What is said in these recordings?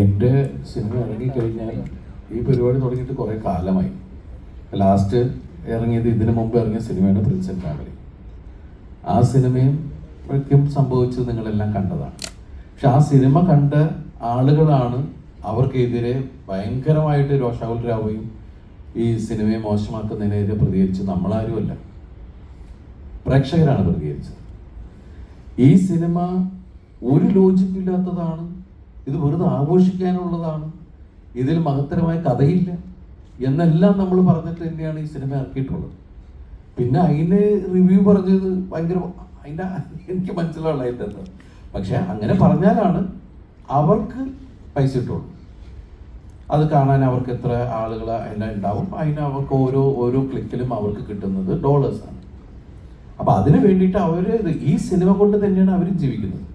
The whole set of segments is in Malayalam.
എന്റെ സിനിമ ഇറങ്ങിക്കഴിഞ്ഞാൽ ഈ പരിപാടി തുടങ്ങിയിട്ട് കുറേ കാലമായി. ലാസ്റ്റ് ഇറങ്ങിയത് ഇതിനു മുമ്പ് ഇറങ്ങിയ സിനിമയാണ് പ്രിൻസ് ആൻഡ് ഫാമിലി ആ സിനിമയും ക്കും സംഭവിച്ചത് നിങ്ങളെല്ലാം കണ്ടതാണ്. പക്ഷെ ആ സിനിമ കണ്ട ആളുകളാണ് അവർക്കെതിരെ ഭയങ്കരമായിട്ട് രോഷാകുലരാവുകയും ഈ സിനിമയെ മോശമാക്കുന്നതിനെതിരെ പ്രതികരിച്ച് നമ്മളാരുമല്ല. പ്രേക്ഷകരാണ് പ്രതികരിച്ചത്. ഈ സിനിമ ഒരു ലോജിക്കില്ലാത്തതാണ് ഇത് വെറുതെ ആഘോഷിക്കാനുള്ളതാണ്. ഇതിൽ മഹത്തരമായ കഥയില്ല. എന്നെല്ലാം നമ്മൾ പറഞ്ഞിട്ട് തന്നെയാണ് ഈ സിനിമ ഇറക്കിയിട്ടുള്ളത്. പിന്നെ അതിന് റിവ്യൂ പറഞ്ഞത് ഭയങ്കര അതിന്റെ എനിക്ക് മനസ്സിലുള്ള അതിന്റെ എന്താ പക്ഷെ അങ്ങനെ പറഞ്ഞാലാണ് അവർക്ക് പൈസ കിട്ടുള്ളൂ. അത് കാണാൻ അവർക്ക് എത്ര ആളുകൾ അതിന്റെ ഉണ്ടാവും. അതിന് അവർക്ക് ഓരോ ഓരോ ക്ലിക്കിലും അവർക്ക് കിട്ടുന്നത് ഡോളേഴ്സാണ് അപ്പൊ അതിന് വേണ്ടിയിട്ട് അവർ ഈ സിനിമ കൊണ്ട് തന്നെയാണ് അവർ ജീവിക്കുന്നത്.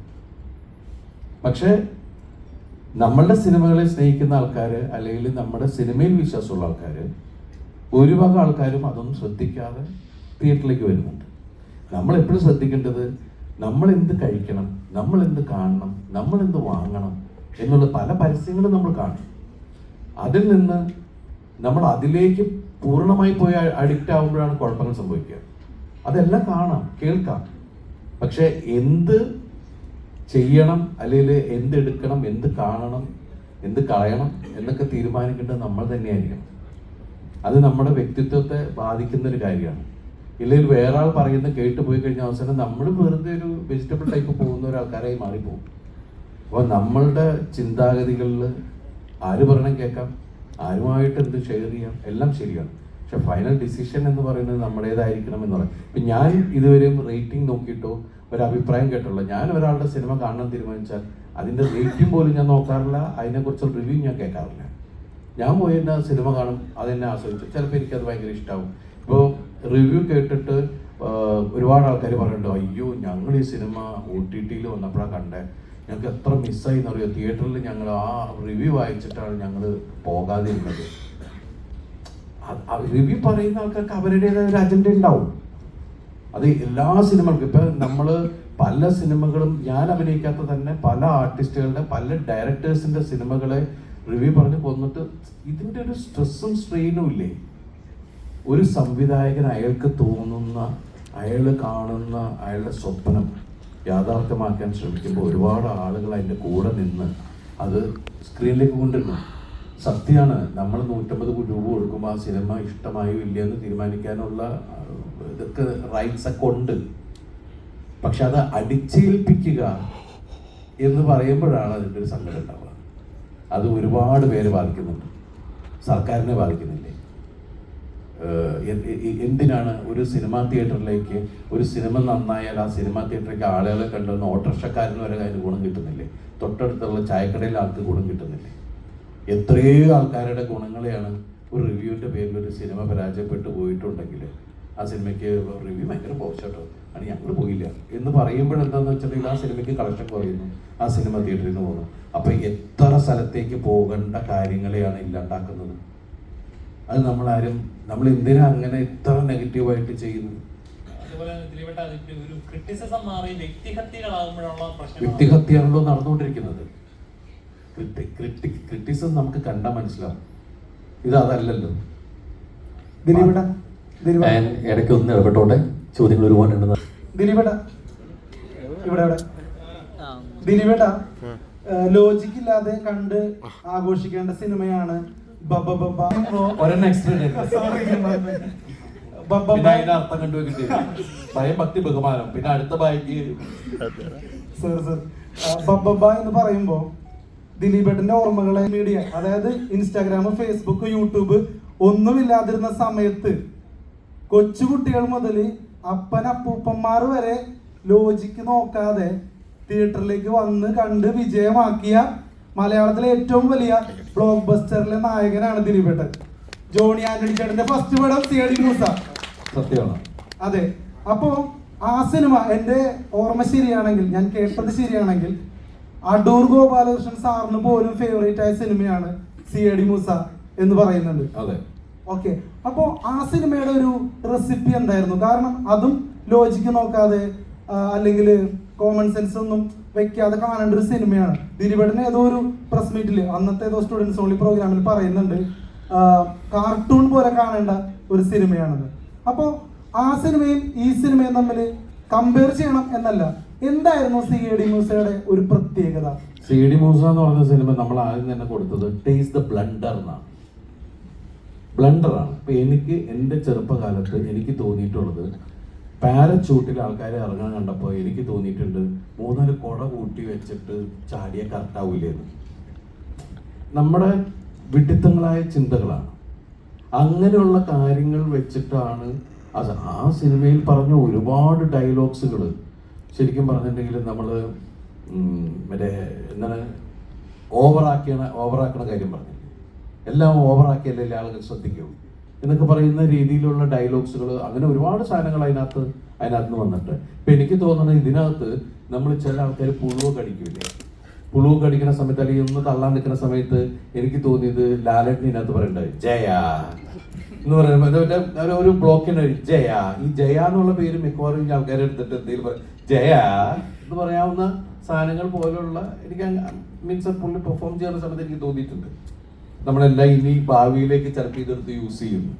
പക്ഷേ നമ്മളുടെ സിനിമകളെ സ്നേഹിക്കുന്ന ആൾക്കാർ അല്ലെങ്കിൽ നമ്മുടെ സിനിമയിൽ വിശ്വാസമുള്ള ആൾക്കാർ ഭൂരിഭാഗം ആൾക്കാരും അതൊന്നും ശ്രദ്ധിക്കാതെ തിയേറ്ററിലേക്ക് വരുന്നുണ്ട്. നമ്മൾ എപ്പോഴും ശ്രദ്ധിക്കേണ്ടത് നമ്മൾ എന്ത് കഴിക്കണം നമ്മൾ എന്ത് കാണണം നമ്മൾ എന്ത് വാങ്ങണം എന്നുള്ള പല പരസ്യങ്ങളും നമ്മൾ കാണും. അതിൽ നിന്ന് നമ്മൾ അതിലേക്ക് പൂർണമായി പോയി അഡിക്റ്റ് ആകുമ്പോഴാണ് കുഴപ്പങ്ങൾ സംഭവിക്കുക. അതെല്ലാം കാണാം കേൾക്കാം. പക്ഷെ എന്ത് ചെയ്യണം അല്ലെങ്കിൽ എന്ത് എടുക്കണം എന്ത് കാണണം എന്ത് കളയണം എന്നൊക്കെ തീരുമാനിക്കേണ്ടത് നമ്മൾ തന്നെയായിരിക്കണം. അത് നമ്മുടെ വ്യക്തിത്വത്തെ ബാധിക്കുന്ന ഒരു കാര്യമാണ്. ഇല്ലെങ്കിൽ വേറെ ആൾ പറയുന്ന കേട്ട് പോയി കഴിഞ്ഞ അവസാനം നമ്മൾ വെറുതെ ഒരു വെജിറ്റബിൾ ടൈപ്പ് പോകുന്ന ഒരു ആൾക്കാരായി മാറിപ്പോകും. അപ്പോൾ നമ്മളുടെ ചിന്താഗതികളിൽ ആര് പറയണം കേൾക്കാം. ആരുമായിട്ട് എന്ത് ഷെയർ ചെയ്യാം. എല്ലാം ശരിയാണ്. പക്ഷെ ഫൈനൽ ഡിസിഷൻ എന്ന് പറയുന്നത് നമ്മുടേതായിരിക്കണം എന്ന് പറയാം. ഇപ്പം ഞാൻ ഇതുവരെയും റേറ്റിംഗ് നോക്കിയിട്ടോ ഒരു അഭിപ്രായം കേട്ടുള്ളൂ ഞാൻ ഒരാളുടെ സിനിമ കാണാൻ തീരുമാനിച്ചാൽ അതിന്റെ റേറ്റിംഗ് പോലും ഞാൻ നോക്കാറില്ല. അതിനെക്കുറിച്ചുള്ള റിവ്യൂ ഞാൻ കേൾക്കാറില്ല. ഞാൻ പോയി സിനിമ കാണും അതെന്നെ ആസ്വദിച്ചു ചിലപ്പോൾ എനിക്കത് ഭയങ്കര ഇഷ്ടമാവും ഇപ്പോൾ റിവ്യൂ കേട്ടിട്ട് ഒരുപാട് ആൾക്കാർ പറയുന്നുണ്ട് അയ്യോ ഞങ്ങൾ ഈ സിനിമ ഒ ടി ടിയിൽ വന്നപ്പോഴാണ് കണ്ടേ. ഞങ്ങൾക്ക് എത്ര മിസ്സായി എന്നറിയോ? തിയേറ്ററിൽ ഞങ്ങൾ ആ റിവ്യൂ വായിച്ചിട്ടാണ് ഞങ്ങൾ പോകാതിരുന്നത്. റിവ്യൂ പറയുന്ന ആൾക്കാർക്ക് അവരുടേതായ ഒരു അജണ്ട ഉണ്ടാവും. അത് എല്ലാ സിനിമകൾക്കും. ഇപ്പൊ നമ്മൾ പല സിനിമകളും ഞാൻ അഭിനയിക്കാത്ത തന്നെ പല ആർട്ടിസ്റ്റുകളുടെ പല ഡയറക്ടേഴ്സിന്റെ സിനിമകളെ റിവ്യൂ പറഞ്ഞ് കൊന്നിട്ട് ഇതിന്റെ ഒരു സ്ട്രെസ്സും സ്ട്രെയിനും ഇല്ലേ? ഒരു സംവിധായകൻ അയാൾക്ക് തോന്നുന്ന അയാൾ കാണുന്ന അയാളുടെ സ്വപ്നം യാഥാർത്ഥ്യമാക്കാൻ ശ്രമിക്കുമ്പോൾ ഒരുപാട് ആളുകൾ അതിന്റെ കൂടെ നിന്ന് അത് സ്ക്രീനിലേക്ക് കൊണ്ടുവരണം സത്യമാണ്. നമ്മൾ നൂറ്റമ്പത് രൂപ കൊടുക്കുമ്പോൾ ആ സിനിമ ഇഷ്ടമായോ ഇല്ലയെന്ന് തീരുമാനിക്കാനുള്ള ഇതൊക്കെ റൈറ്റ്സ് ഒക്കെ ഉണ്ട്. പക്ഷെ അത് അടിച്ചേൽപ്പിക്കുക എന്ന് പറയുമ്പോഴാണ് അതിന്റെ ഒരു സങ്കടം ഉണ്ടാവുക. അത് ഒരുപാട് പേര് ബാധിക്കുന്നുണ്ട്. സർക്കാരിനെ ബാധിക്കുന്നില്ലേ? എന്തിനാണ് ഒരു സിനിമാ തിയേറ്ററിലേക്ക് ഒരു സിനിമ നന്നായാൽ ആ സിനിമാ തിയേറ്ററിലേക്ക് ആളുകളെ കണ്ടുവന്ന് ഓട്ടോറിക്ഷക്കാരന് വരെ അതിന് ഗുണം കിട്ടുന്നില്ലേ? തൊട്ടടുത്തുള്ള ചായക്കടയിൽ ആൾക്ക് ഗുണം കിട്ടുന്നില്ലേ? എത്രയോ ആൾക്കാരുടെ ഗുണങ്ങളെയാണ് ഒരു റിവ്യൂവിന്റെ പേരിൽ ഒരു സിനിമ പരാജയപ്പെട്ടു പോയിട്ടുണ്ടെങ്കിൽ ആ സിനിമയ്ക്ക് റിവ്യൂ ഭയങ്കര പോസ്റ്റോ ആണ് ഞങ്ങൾ പോയില്ല. എന്ന് പറയുമ്പോൾ എന്താണെന്ന് വെച്ചിട്ടുണ്ടെങ്കിൽ ആ സിനിമയ്ക്ക് കളക്ഷൻ കുറയുന്നു. ആ സിനിമ തിയേറ്ററിൽ നിന്ന് പോകുന്നു. അപ്പം എത്ര സ്ഥലത്തേക്ക് പോകേണ്ട കാര്യങ്ങളെയാണ് ഇല്ലാണ്ടാക്കുന്നത്? അത് നമ്മളാരും നമ്മൾ എന്തിനാ അങ്ങനെ ഇത്ര നെഗറ്റീവായിട്ട് ചെയ്യുന്നു വ്യക്തിഹത്യയാണല്ലോ നടന്നുകൊണ്ടിരിക്കുന്നത്. ക്രിറ്റിസം നമുക്ക് കണ്ടാൽ മനസ്സിലാവും. ഇത് അതല്ലല്ലോ. ഞാൻ ഇടയ്ക്ക് ഒന്ന് ഇടപെട്ടോട്ടെ? ചോദ്യങ്ങൾ ഒരുപാടുണ്ടെന്ന് ദിലീപേട്ട. ഇവിടെ ഇവിടെ. ദിലീപേട്ട ലോജിക് ഇല്ലാതെ കണ്ട് ആഘോഷിക്കേണ്ട സിനിമയാണ് പിന്നെ അതിന്റെ അർത്ഥം കണ്ടുപോയി ഭയം ഭക്തി ബഹുമാനം. പിന്നെ അടുത്ത ബായിക്ക് സർ സർ ബബ്ബ എന്ന് പറയുമ്പോ ദിലീപേട്ടന്റെ ഓർമ്മകളെ മീഡിയ അതായത് ഇൻസ്റ്റാഗ്രാം ഫേസ്ബുക്ക് യൂട്യൂബ് ഒന്നുമില്ലാതിരുന്ന സമയത്ത് കൊച്ചുകുട്ടികൾ മുതൽ അപ്പൻ അപ്പൂപ്പന്മാർ വരെ ലോജിക്ക് നോക്കാതെ തിയേറ്ററിലേക്ക് വന്ന് കണ്ട് വിജയമാക്കിയ മലയാളത്തിലെ ഏറ്റവും വലിയ ബ്ലോക്ക് ബസ്റ്ററിലെ നായകനാണ് ദിലീപേട്ടൻ. ജോണി ആന്റണി ചേട്ടന്റെ ഫസ്റ്റ് പടം സിയടി മൂസ സത്യമാണ്. അതെ. അപ്പോ ആ സിനിമ എന്റെ ഓർമ്മ ശരിയാണെങ്കിൽ ഞാൻ കേട്ടത് ശരിയാണെങ്കിൽ അടൂർ ഗോപാലകൃഷ്ണൻ സാറിന് പോലും ഫേവറേറ്റ് ആയ സിനിമയാണ് സി എ ഡി മൂസ എന്ന് പറയുന്നുണ്ട്. അതെ. ഓക്കെ അപ്പോ ആ സിനിമയുടെ ഒരു റെസിപ്പി എന്തായിരുന്നു? കാരണം അതും ലോജിക്ക് നോക്കാതെ അല്ലെങ്കിൽ കോമൺ സെൻസ് ഒന്നും വെക്കാതെ കാണേണ്ട ഒരു സിനിമയാണ്. ദിലീപേട്ടൻ ഏതോ ഒരു പ്രസ് മീറ്റിൽ അന്നത്തെ ഏതോ സ്റ്റുഡൻസ് ഓൺലി പ്രോഗ്രാമിൽ പറയുന്നുണ്ട് കാർട്ടൂൺ പോലെ കാണേണ്ട ഒരു സിനിമയാണത് അപ്പോ ആ സിനിമയും ഈ സിനിമയും തമ്മിൽ കമ്പയർ ചെയ്യണം എന്നല്ല. എന്തായിരുന്നു സി ഡി മൂസയുടെ ഒരു പ്രത്യേകത? സി ഡി മൂസ എന്ന് പറഞ്ഞ സിനിമ നമ്മൾ ആദ്യം തന്നെ കൊടുത്തത് ടേസ്റ്റ് ദ ബ്ലണ്ടർ എന്നാണ്. ബ്ലണ്ടറാണ് ഇപ്പൊ എനിക്ക് എന്റെ ചെറുപ്പകാലത്ത് എനിക്ക് തോന്നിയിട്ടുള്ളത് പാരച്ചൂട്ടിൽ ആൾക്കാരെ ഇറങ്ങാൻ കണ്ടപ്പോൾ എനിക്ക് തോന്നിയിട്ടുണ്ട് മൂന്നാൽ കുട കൂട്ടി വെച്ചിട്ട് ചാടിയ കറക്റ്റാവില്ലെന്ന് നമ്മുടെ വിഡിത്തങ്ങളായ ചിന്തകളാണ്. അങ്ങനെയുള്ള കാര്യങ്ങൾ വെച്ചിട്ടാണ് ആ സിനിമയിൽ പറഞ്ഞ ഒരുപാട് ഡയലോഗ്സുകൾ ശരിക്കും പറഞ്ഞിട്ടുണ്ടെങ്കിൽ നമ്മൾ മറ്റേ എന്താണ് ഓവറാക്കിയ ഓവറാക്കണ കാര്യം പറഞ്ഞു എല്ലാം ഓവറാക്കിയല്ലേ ആളുകൾ ശ്രദ്ധിക്കൂ? എന്നൊക്കെ പറയുന്ന രീതിയിലുള്ള ഡയലോഗ്സുകൾ അങ്ങനെ ഒരുപാട് സാധനങ്ങൾ അതിനകത്ത് അതിനകത്ത് നിന്ന് വന്നിട്ട് ഇപ്പം എനിക്ക് തോന്നുന്നത് ഇതിനകത്ത് നമ്മൾ ചില ആൾക്കാർ പുളുവ് അടിക്കില്ലേ പുളുവ് കടിക്കുന്ന സമയത്ത് അല്ലെങ്കിൽ ഒന്ന് തള്ളാൻ നിൽക്കുന്ന സമയത്ത് എനിക്ക് തോന്നിയത് ലാലട്ടിനകത്ത് പറയണ്ടേ ജയ. എന്ന് പറയുമ്പോൾ അതുപോലെ ഒരു ബ്ലോക്കിന് ജയ. ഈ ജയ എന്നുള്ള പേര് മിക്കവാറും ഈ ആൾക്കാർ എടുത്തിട്ട് എന്തെങ്കിലും പറയും. ജയ എന്ന് പറയാവുന്ന സാധനങ്ങൾ പോലുള്ള എനിക്ക് മീൻസ് പുള്ളി പെർഫോം ചെയ്യുന്ന സമയത്ത് എനിക്ക് തോന്നിയിട്ടുണ്ട്. നമ്മളെല്ലാം ഇനി ഭാവിയിലേക്ക് ചിലപ്പോൾ ഇതെടുത്ത് യൂസ് ചെയ്യുന്നു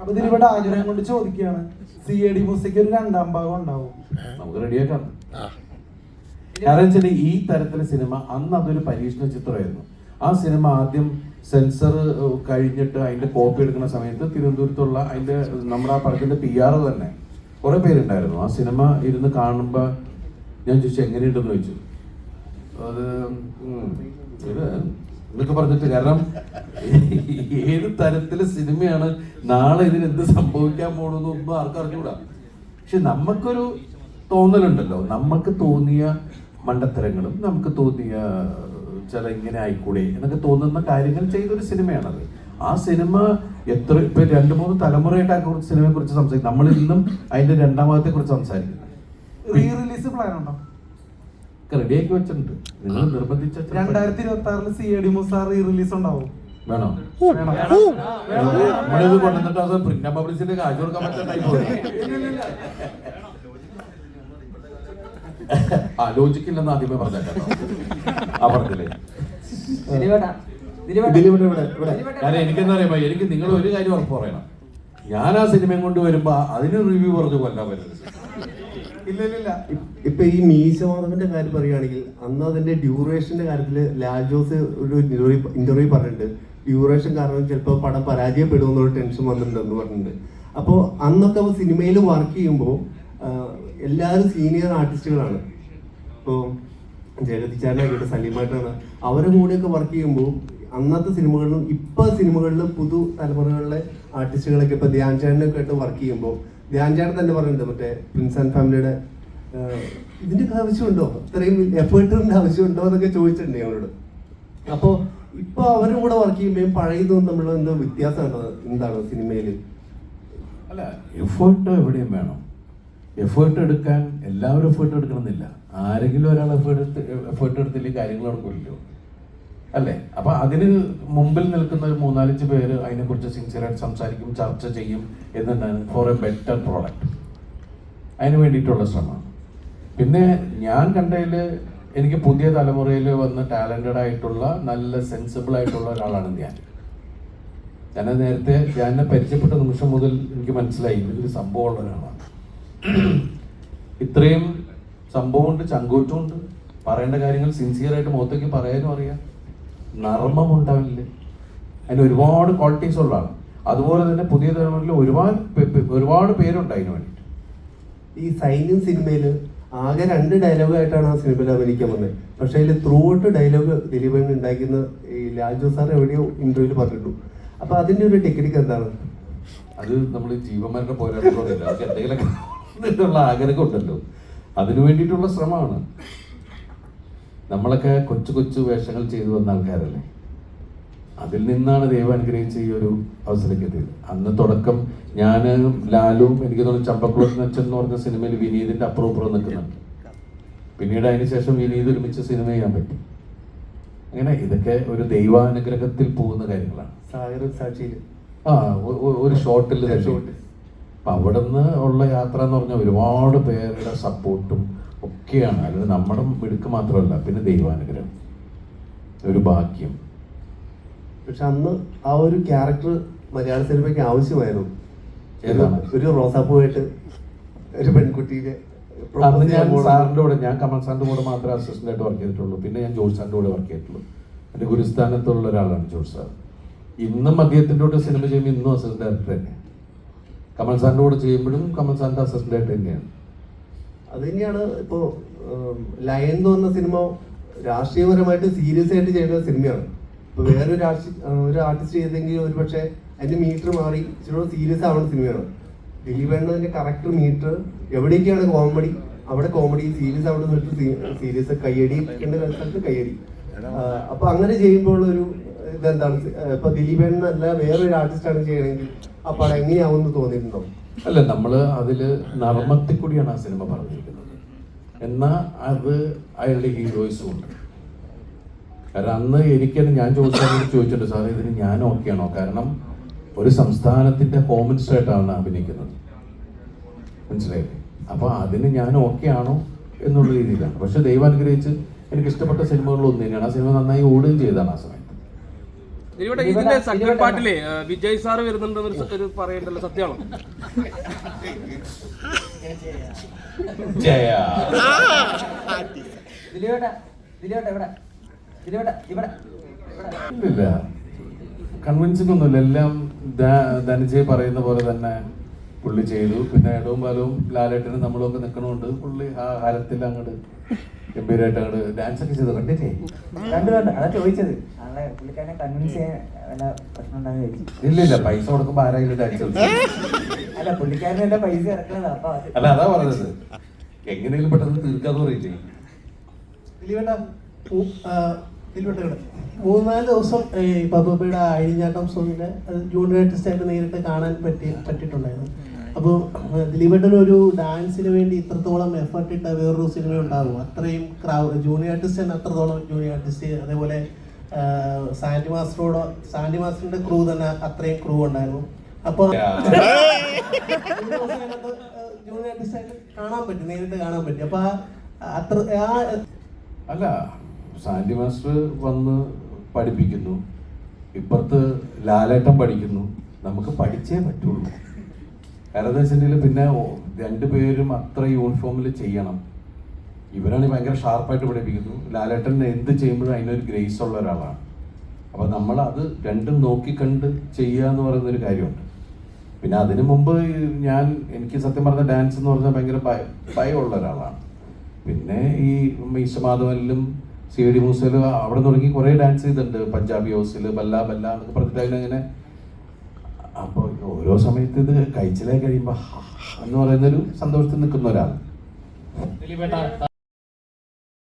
അപ്പൊ ഇതിലിവിടെ ആഗ്രഹം കൊണ്ട് ചോദിക്കുകയാണ്. സി എ ഡി മ്യൂസിക് ഒരു രണ്ടാം ഭാഗം ഉണ്ടാവും. നമുക്ക് റെഡിയാക്കാം കാരണം വെച്ചാൽ ഈ തരത്തിലെ സിനിമ അന്ന് അതൊരു പരീക്ഷണ ചിത്രമായിരുന്നു. ആ സിനിമ ആദ്യം സെൻസർ കഴിഞ്ഞിട്ട് അതിന്റെ കോപ്പി എടുക്കുന്ന സമയത്ത് തിരുവനന്തപുരത്തുള്ള അതിന്റെ നമ്മുടെ ആ പടത്തിന്റെ പി ആർ തന്നെ കുറെ പേരുണ്ടായിരുന്നു. ആ സിനിമ ഇരുന്ന് കാണുമ്പോൾ ഞാൻ ചോദിച്ചു എങ്ങനെയുണ്ടെന്ന് ചോദിച്ചു. അത് എന്നൊക്കെ പറഞ്ഞിട്ട് കാരണം ഏത് തരത്തിലെ സിനിമയാണ് നാളെ ഇതിന് എന്ത് സംഭവിക്കാൻ പോണെന്നൊന്നും ആർക്കും അറിഞ്ഞുകൂടാ പക്ഷെ നമുക്കൊരു തോന്നലുണ്ടല്ലോ. നമുക്ക് തോന്നിയ മണ്ടത്തരങ്ങളും നമുക്ക് തോന്നിയ ചില ഇങ്ങനെ ആയിക്കൂടെ എന്നൊക്കെ തോന്നുന്ന കാര്യങ്ങൾ ചെയ്തൊരു സിനിമയാണത്. ആ സിനിമ എത്ര ഇപ്പൊ രണ്ട് മൂന്ന് തലമുറയായിട്ട് ആ കുറച്ച് സിനിമയെ കുറിച്ച് സംസാരിക്കും. നമ്മൾ ഇന്നും അതിന്റെ രണ്ടാം ഭാഗത്തെ കുറിച്ച് സംസാരിക്കുന്നത് റീ റിലീസ് പ്ലാൻ ഉണ്ടോ? റെഡിയാക്കി വെച്ചിട്ടുണ്ട്. നിങ്ങൾ നിർബന്ധിച്ച രണ്ടായിരത്തി ഇരുപത്തി ആറിൽ സി എ ഡി മുസാർ റീ റിലീസ് ഉണ്ടാവും. വേണോ? വേണം? നമ്മളിത് കൊണ്ടുവന്നിട്ട് അത് പ്രിന്റ് പബ്ലിസിറ്റി കാശ് കൊടുക്കാൻ പറ്റാണ്ടായി പോയി ആലോചിക്കില്ലെന്ന് ആദ്യമേ പറഞ്ഞേക്കാം. ആ പറഞ്ഞില്ലേ? ഇവിടെ ഇവിടെ. കാരണം എനിക്കെന്താ അറിയാമോ എനിക്ക് നിങ്ങൾ ഒരു കാര്യം ഉറപ്പ് പറയണം. ഞാൻ ആ സിനിമയും കൊണ്ട് വരുമ്പോ അതിന് റിവ്യൂ പറഞ്ഞു കൊല്ലാൻ പറ്റുന്നത് ഇല്ല ഇല്ല ഇല്ല. ഇപ്പൊ ഈ മീശമാധവന്റെ കാര്യം പറയുകയാണെങ്കിൽ അന്ന് അതിന്റെ ഡ്യൂറേഷന്റെ കാര്യത്തിൽ ലാൽജോസ് ഒരു ഇന്റർവ്യൂ പറഞ്ഞിട്ടുണ്ട്. ഡ്യൂറേഷൻ കാരണം ചിലപ്പോൾ പടം പരാജയപ്പെടുമെന്നൊരു ടെൻഷൻ വന്നിട്ടുണ്ടെന്ന് പറഞ്ഞിട്ടുണ്ട്. അപ്പോൾ അന്നൊക്കെ സിനിമയിൽ വർക്ക് ചെയ്യുമ്പോൾ എല്ലാവരും സീനിയർ ആർട്ടിസ്റ്റുകളാണ് ഇപ്പോൾ ജഗതിച്ചാരനായിക്കോട്ടെ സലീമായിട്ടാണ് അവരുടെ കൂടെയൊക്കെ വർക്ക് ചെയ്യുമ്പോൾ അന്നത്തെ സിനിമകളിലും ഇപ്പൊ സിനിമകളിലും പുതു തലമുറകളിലെ ആർട്ടിസ്റ്റുകളൊക്കെ ഇപ്പൊ ധ്യാൻ ചാടിനൊക്കെ ആയിട്ട് വർക്ക് ചെയ്യുമ്പോൾ ധ്യാൻ ചേട്ടൻ തന്നെ പറയുന്നുണ്ട് മറ്റേ പ്രിൻസ് ആൻഡ് ഫാമിലിയുടെ ഇതിന്റെ ആവശ്യമുണ്ടോ? ഇത്രയും എഫേർട്ടിന്റെ ആവശ്യമുണ്ടോ എന്നൊക്കെ ചോദിച്ചിട്ടുണ്ട് അവരോട് അപ്പോൾ ഇപ്പൊ അവരുടെ കൂടെ വർക്ക് ചെയ്യുമ്പോൾ പഴയതും തമ്മിലുള്ള എന്തോ വ്യത്യാസം എന്താണ് സിനിമയിൽ അല്ല എഫേർട്ട് എവിടെയും വേണം. എഫേർട്ട് എടുക്കാൻ എല്ലാവരും എഫേർട്ട് എടുക്കണമെന്നില്ല. ആരെങ്കിലും ഒരാൾ എഫേർട്ട് എടുത്ത് എഫേർട്ട് എടുത്തില്ലെങ്കിൽ കാര്യങ്ങൾ നടക്കില്ലല്ലോ അല്ലേ? അപ്പൊ അതിന് മുമ്പിൽ നിൽക്കുന്ന ഒരു മൂന്നാലഞ്ച് പേര് അതിനെക്കുറിച്ച് സിൻസിയറായിട്ട് സംസാരിക്കും ചർച്ച ചെയ്യും എന്നുണ്ടാണ് ഫോർ എ ബെറ്റർ പ്രോഡക്റ്റ് അതിന് വേണ്ടിയിട്ടുള്ള ശ്രമമാണ് പിന്നെ ഞാൻ കണ്ടതിൽ എനിക്ക് പുതിയ തലമുറയിൽ വന്ന് ടാലന്റഡ് ആയിട്ടുള്ള നല്ല സെൻസിബിൾ ആയിട്ടുള്ള ഒരാളാണ് ഞാൻ. ഞാൻ നേരത്തെ ഞാൻ പരിചയപ്പെട്ട നിമിഷം മുതൽ എനിക്ക് മനസ്സിലായി. ഇതൊരു സംഭവമുള്ള ഒരാളാണ്. ഇത്രയും സംഭവമുണ്ട് ചങ്കൂറ്റമുണ്ട്. പറയേണ്ട കാര്യങ്ങൾ സിൻസിയർ ആയിട്ട് മുഖത്തേക്ക് പറയാനും അറിയാം. നർമ്മം ഉണ്ടാവില്ല അതിന് ഒരുപാട് ക്വാളിറ്റീസ് ഉള്ളതാണ്. അതുപോലെ തന്നെ പുതിയ തലമുറയിൽ ഒരുപാട് ഒരുപാട് പേരുണ്ട് അതിന് വേണ്ടിയിട്ട്. ഈ സൈന്യം സിനിമയിൽ ആകെ രണ്ട് ഡയലോഗ് ആയിട്ടാണ് ആ സിനിമയിൽ അഭിനയിക്കാൻ വന്നത് പക്ഷേ അതിൽ ത്രൂ ഔട്ട് ഡയലോഗ് ദിലീപൻ ഉണ്ടാക്കുന്ന ഈ ലാജു സാർ എവിടെയോ ഇന്റർവ്യൂവിൽ പറഞ്ഞിട്ടു. അപ്പൊ അതിന്റെ ഒരു ടെക്നിക്ക് എന്താണ്? അത് നമ്മൾ ജീവന്മാരുടെ പോരാട്ടം എന്തെങ്കിലും എന്തെങ്കിലുമൊക്കെ ഇതിനുള്ള ആഗ്രഹം ഉണ്ടല്ലോ. അതിനു വേണ്ടിയിട്ടുള്ള ശ്രമമാണ്. നമ്മളൊക്കെ കൊച്ചു കൊച്ചു വേഷങ്ങൾ ചെയ്തു വന്ന ആൾക്കാരല്ലേ. അതിൽ നിന്നാണ് ദൈവം അനുഗ്രഹിച്ച ഈ ഒരു അവസരം എത്തിയത്. അന്ന് തുടക്കം ഞാൻ ലാലും എനിക്ക് തോന്നുന്നു ചമ്പക്കുളത്ത് നച്ചൻ എന്ന് പറഞ്ഞ സിനിമയിൽ വിനീതിന്റെ അപ്പുറം ഇപ്പുറം നിൽക്കുന്നുണ്ട്. പിന്നീട് അതിനുശേഷം വിനീത് ഒരുമിച്ച് സിനിമ ചെയ്യാൻ പറ്റി. അങ്ങനെ ഇതൊക്കെ ഒരു ദൈവാനുഗ്രഹത്തിൽ പോകുന്ന കാര്യങ്ങളാണ്. സാഗർ സാക്ഷിയിൽ ആ ഒരു ഷോട്ടിൽ ഷോട്ട്. അപ്പൊ അവിടെ നിന്ന് ഉള്ള യാത്ര എന്ന് പറഞ്ഞാൽ ഒരുപാട് പേരുടെ സപ്പോർട്ടും ഒക്കെയാണ്. അല്ലാതെ നമ്മുടെ മിടുക്ക് മാത്രമല്ല പിന്നെ ദൈവാനുഗ്രഹം. ഒരു ഭാഗ്യം. പക്ഷെ അന്ന് ആ ഒരു ക്യാരക്ടർ മലയാള സിനിമയ്ക്ക് ആവശ്യമായിരുന്നു. ഏതാണ്? ഒരു റോസാപ്പൂവായിട്ട് ഒരു പെൺകുട്ടിയെ propose അന്ന് ഞാൻ സാറിന്റെ കൂടെ ഞാൻ കമൽ സാറിന്റെ കൂടെ മാത്രമേ അസിസ്റ്റന്റ് ആയിട്ട് വർക്ക് ചെയ്തിട്ടുള്ളൂ. പിന്നെ ഞാൻ ജോർജ് സാറിന്റെ കൂടെ വർക്ക് ചെയ്തിട്ടുള്ളൂ. എന്റെ ഗുരുസ്ഥാനത്തുള്ള ഒരാളാണ് ജോർജ് സാർ. ഇന്നും അദ്ദേഹത്തിന്റെ കൂടെ സിനിമ ചെയ്യുമ്പോൾ ഇന്നും അസിസ്റ്റന്റ് ഡയറക്ടർ തന്നെ. കമൽ സാറിന്റെ കൂടെ ചെയ്യുമ്പോഴും കമൽ സാറിന്റെ അസിസ്റ്റന്റ് ആയിട്ട് തന്നെയാണ്. അത് തന്നെയാണ് ഇപ്പോ ലയൻ എന്ന് പറഞ്ഞ സിനിമ രാഷ്ട്രീയപരമായിട്ട് സീരിയസ് ആയിട്ട് ചെയ്യുന്ന സിനിമയാണ്. ഇപ്പൊ വേറൊരു രാഷ്ട്രീയ ഒരു ആർട്ടിസ്റ്റ് ചെയ്തെങ്കിൽ ഒരു പക്ഷേ അതിന്റെ മീറ്റർ മാറി ഇച്ചിരി സീരിയസ് ആവുന്ന സിനിമയാണ്. ദിലീപ് എണ്ണതിന്റെ കറക്റ്റ് മീറ്റർ എവിടേക്കാണ് കോമഡി അവിടെ കോമഡി സീരിയസ് ആവുന്ന സീരിയസ് കയ്യടി എന്ന സ്ഥലത്ത് കയ്യടി. അപ്പൊ അങ്ങനെ ചെയ്യുമ്പോൾ ഒരു ഇതെന്താണ്? ഇപ്പൊ അല്ല വേറൊരു ആർട്ടിസ്റ്റ് ആണ് ചെയ്യണമെങ്കിൽ ആ എങ്ങനെയാവുമെന്ന് അല്ല നമ്മൾ അതിൽ നർമ്മത്തിൽ കൂടിയാണ് ആ സിനിമ പറഞ്ഞിരിക്കുന്നത്. എന്നാ അത് അയാളുടെ ഹീറോയിസും ഉണ്ട്. കാരണം അന്ന് എനിക്കത് ഞാൻ ചോദിച്ചാൽ ചോദിച്ചിട്ടുണ്ട് സാറേ ഇതിന് ഞാൻ ഓക്കെയാണോ കാരണം ഒരു സംസ്ഥാനത്തിന്റെ ഹോം മിനിസ്റ്റർ ആയിട്ടാണ് അഭിനയിക്കുന്നത്. മനസ്സിലായില്ലേ അപ്പോൾ അതിന് ഞാൻ ഓക്കെ ആണോ എന്നുള്ള രീതിയിലാണ്. പക്ഷെ ദൈവം അനുഗ്രഹിച്ച് എനിക്ക് ഇഷ്ടപ്പെട്ട സിനിമകളിൽ ഒന്ന് തന്നെയാണ്. ആ സിനിമ നന്നായി ഓടുകയും ചെയ്തതാണ് ആ സമയത്ത് ഇവിടെ ഇതിന്റെ സെക്കൻഡ് പാർട്ടിലെ വിജയ് സാറ് വരുന്നുണ്ടെന്ന് ഒരു- പറയണ്ടല്ലോ സത്യമാണോ? കൺവിൻസിംഗ് ഒന്നുമില്ല എല്ലാം ധനജയ് പറയുന്ന പോലെ തന്നെ പുള്ളി ചെയ്തു. പിന്നെ ഇടവും പാലവും ലാലേട്ടനും നമ്മളൊക്കെ നിൽക്കണോണ്ട് പുള്ളി ആ ഹരത്തിൽ അങ്ങോട്ട് ഗംഭീരമായിട്ട് അങ്ങോട്ട് ഡാൻസ് ഒക്കെ ചെയ്ത് കണ്ടില്ലേ? അതാ ഇല്ല ഇല്ല. പൈസ കൊടുക്കുമ്പോ ആരെങ്കിലും ഡാൻസ് അല്ല അത്. അല്ല അതാ പറഞ്ഞത്. എങ്ങനെയും പെട്ടെന്ന് തീർക്കാന്ന് പറയില്ലേ? ദിലീപേട്ട ദിലീപേട്ട മൂന്നാൽ ദിവസം ഈ ബബയുടെ അഴിഞ്ഞാട്ടം സോങ്ങിന്റെ ജൂനിയർ ആർട്ടിസ്റ്റ് ആയിട്ട് നേരിട്ട് കാണാൻ പറ്റി പറ്റിയിട്ടുണ്ടായിരുന്നു. അപ്പോൾ ദിലീപേട്ടൻ ഒരു ഡാൻസിന് വേണ്ടി ഇത്രത്തോളം എഫർട്ട് ഇട്ട വേറൊരു സിനിമ ഉണ്ടാകും അത്രയും ജൂനിയർ ആർട്ടിസ്റ്റ് തന്നെ അത്രത്തോളം ജൂനിയർ ആർട്ടിസ്റ്റ് അതേപോലെ സാൻഡി മാസ്റ്ററോടോ സാൻഡി മാസ്റ്ററിന്റെ ക്രൂ തന്നെ അത്രയും ക്രൂ ഉണ്ടായിരുന്നു. അപ്പോൾ ജൂനിയർ ആർട്ടിസ്റ്റ് ആയിട്ട് കാണാൻ പറ്റി നേരിട്ട് കാണാൻ പറ്റി. അപ്പൊ അത്ര ആ അല്ല സാൻഡി മാസ്റ്റർ വന്ന് പഠിപ്പിക്കുന്നു. ഇപ്പുറത്ത് ലാലേട്ടം പഠിക്കുന്നു. നമുക്ക് പഠിച്ചേ പറ്റുള്ളൂ. കാരണം പിന്നെ രണ്ടുപേരും അത്ര യൂണിഫോമിൽ ചെയ്യണം. ഇവരാണെങ്കിൽ ഭയങ്കര ഷാർപ്പായിട്ട് പഠിപ്പിക്കുന്നു ലാലേട്ടൻ എന്ത് ചെയ്യുമ്പോഴും അതിനൊരു ഗ്രേസ് ഉള്ള ഒരാളാണ്. അപ്പൊ നമ്മൾ അത് രണ്ടും നോക്കിക്കണ്ട് ചെയ്യുക എന്ന് പറയുന്ന ഒരു കാര്യമുണ്ട്. പിന്നെ അതിനു മുമ്പ് ഞാൻ എനിക്ക് സത്യം പറഞ്ഞ ഡാൻസ് എന്ന് പറഞ്ഞാൽ ഭയങ്കര ഭയ ഭയമുള്ള ഒരാളാണ്. പിന്നെ ഈ മീശമാധവനിലും സി ഡി മൂസയിലും അവിടെ തുടങ്ങി കുറേ ഡാൻസ് ചെയ്തിട്ടുണ്ട്. പഞ്ചാബി ഹൗസിൽ ബല്ല ബല്ല എന്നൊക്കെ പറഞ്ഞിട്ട് അതിനങ്ങനെ അപ്പോൾ ഓരോ സമയത്ത് ഇത് കഴിച്ചിലായി കഴിയുമ്പോൾ എന്ന് പറയുന്നൊരു സന്തോഷത്തിൽ നിൽക്കുന്ന ഒരാൾ